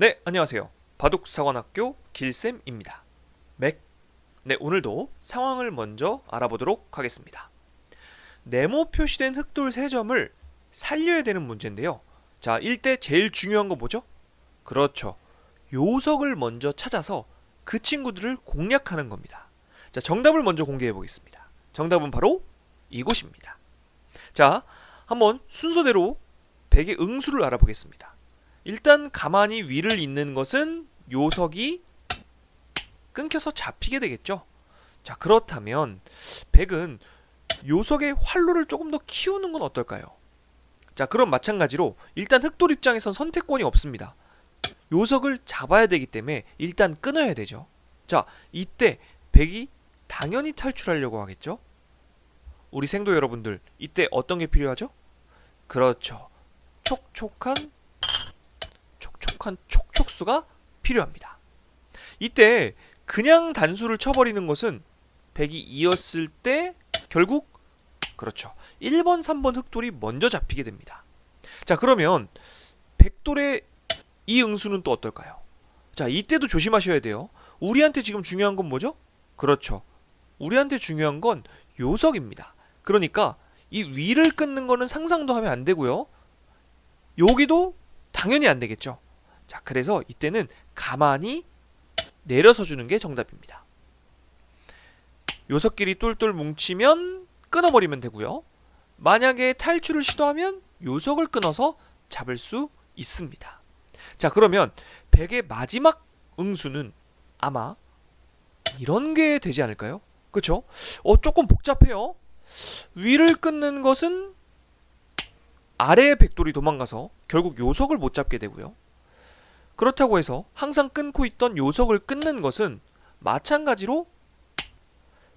네, 안녕하세요. 바둑사관학교 길쌤입니다. 맥. 네, 오늘도 상황을 먼저 알아보도록 하겠습니다. 네모 표시된 흑돌 3점을 살려야 되는 문제인데요. 자, 1대 제일 중요한 거 뭐죠? 그렇죠. 요석을 먼저 찾아서 그 친구들을 공략하는 겁니다. 자, 정답을 먼저 공개해 보겠습니다. 정답은 바로 이곳입니다. 자, 한번 순서대로 백의 응수를 알아보겠습니다. 일단 가만히 위를 잇는 것은 요석이 끊겨서 잡히게 되겠죠. 자, 그렇다면 백은 요석의 활로를 조금 더 키우는 건 어떨까요? 자, 그럼 마찬가지로 일단 흑돌 입장에선 선택권이 없습니다. 요석을 잡아야 되기 때문에 일단 끊어야 되죠. 자, 이때 백이 당연히 탈출하려고 하겠죠. 우리 생도 여러분들, 이때 어떤 게 필요하죠? 그렇죠. 촉촉한 촉촉한 촉촉수가 필요합니다. 이때 그냥 단수를 쳐버리는 것은 백이 이었을 때 결국 그렇죠. 1번, 3번 흑돌이 먼저 잡히게 됩니다. 자, 그러면 백돌의 이 응수는 또 어떨까요? 자, 이때도 조심하셔야 돼요. 우리한테 지금 중요한 건 뭐죠? 그렇죠. 우리한테 중요한 건 요석입니다. 그러니까 이 위를 끊는 거는 상상도 하면 안 되고요. 여기도 당연히 안 되겠죠. 자, 그래서 이때는 가만히 내려서 주는 게 정답입니다. 요석끼리 똘똘 뭉치면 끊어버리면 되고요. 만약에 탈출을 시도하면 요석을 끊어서 잡을 수 있습니다. 자, 그러면 백의 마지막 응수는 아마 이런 게 되지 않을까요? 그렇죠? 어, 조금 복잡해요. 위를 끊는 것은 아래의 백돌이 도망가서 결국 요석을 못 잡게 되고요. 그렇다고 해서 항상 끊고 있던 요석을 끊는 것은 마찬가지로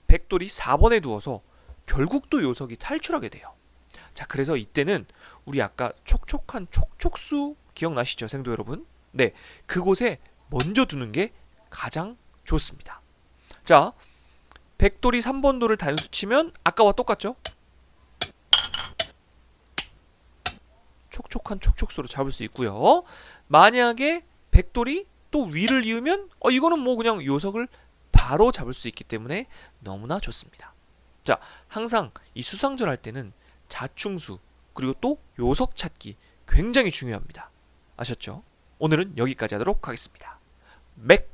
백돌이 4번에 두어서 결국 또 요석이 탈출하게 돼요. 자, 그래서 이때는 우리 아까 촉촉한 촉촉수 기억나시죠, 생도 여러분? 네, 그곳에 먼저 두는 게 가장 좋습니다. 자, 백돌이 3번 돌을 단수 치면 아까와 똑같죠? 촉촉한 촉촉수로 잡을 수 있고요. 만약에 백돌이 또 위를 이으면 어 이거는 뭐 그냥 요석을 바로 잡을 수 있기 때문에 너무나 좋습니다. 자, 항상 이 수상전 할 때는 자충수 그리고 또 요석 찾기 굉장히 중요합니다. 아셨죠? 오늘은 여기까지 하도록 하겠습니다. 맥